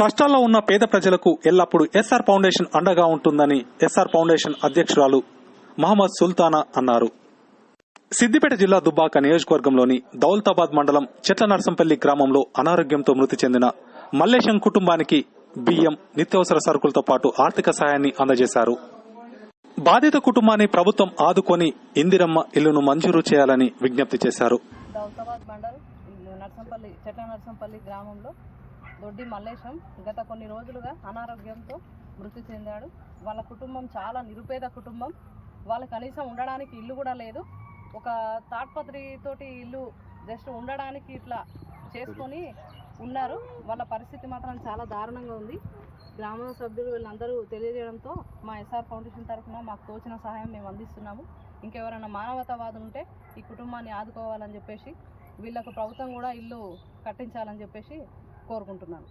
కష్టాల్లో ఉన్న పేద ప్రజలకు ఎల్లప్పుడూ ఎస్ఆర్ ఫౌండేషన్ అండగా ఉంటుందని ఎస్ఆర్ ఫౌండేషన్ అధ్యక్షురాలు మహమ్మద్ సుల్తానా అన్నారు. సిద్దిపేట జిల్లా దుబ్బాక నియోజకవర్గంలోని దౌల్తాబాద్ మండలం చెట్ల నర్సంపల్లి గ్రామంలో అనారోగ్యంతో మృతి చెందిన మల్లేశం కుటుంబానికి బియ్యం నిత్యావసర సరుకులతో పాటు ఆర్థిక సహాయాన్ని అందజేశారు. బాధిత కుటుంబాన్ని ప్రభుత్వం ఆదుకొని ఇందిరమ్మ ఇల్లును మంజూరు చేయాలని విజ్ఞప్తి చేశారు. దౌల్తాబాద్ మండల్ నర్సంపల్లి చెట్ల నర్సంపల్లి గ్రామంలో దొడ్డి మల్లేశం. గత కొన్ని రోజులుగా అనారోగ్యంతో మృతి చెందాడు. వాళ్ళ కుటుంబం చాలా నిరుపేద కుటుంబం. వాళ్ళ కనీసం ఉండడానికి ఇల్లు కూడా లేదు. ఒక తాడ్పత్రి తోటి ఇల్లు జస్ట్ ఉండడానికి ఇట్లా చేసుకొని ఉన్నారు. వాళ్ళ పరిస్థితి మాత్రం చాలా దారుణంగా ఉంది. గ్రామ సభ్యులు వీళ్ళందరూ తెలియజేయడంతో మా ఎస్ఆర్ ఫౌండేషన్ తరఫున మాకు తోచిన సహాయం మేము అందిస్తున్నాము. ఇంకెవరైనా మానవతావాదులు ఉంటే ఈ కుటుంబాన్ని ఆదుకోవాలని చెప్పేసి వీళ్ళకు ప్రభుత్వం కూడా ఇల్లు కట్టించాలని చెప్పేసి కోరుకుంటున్నాను.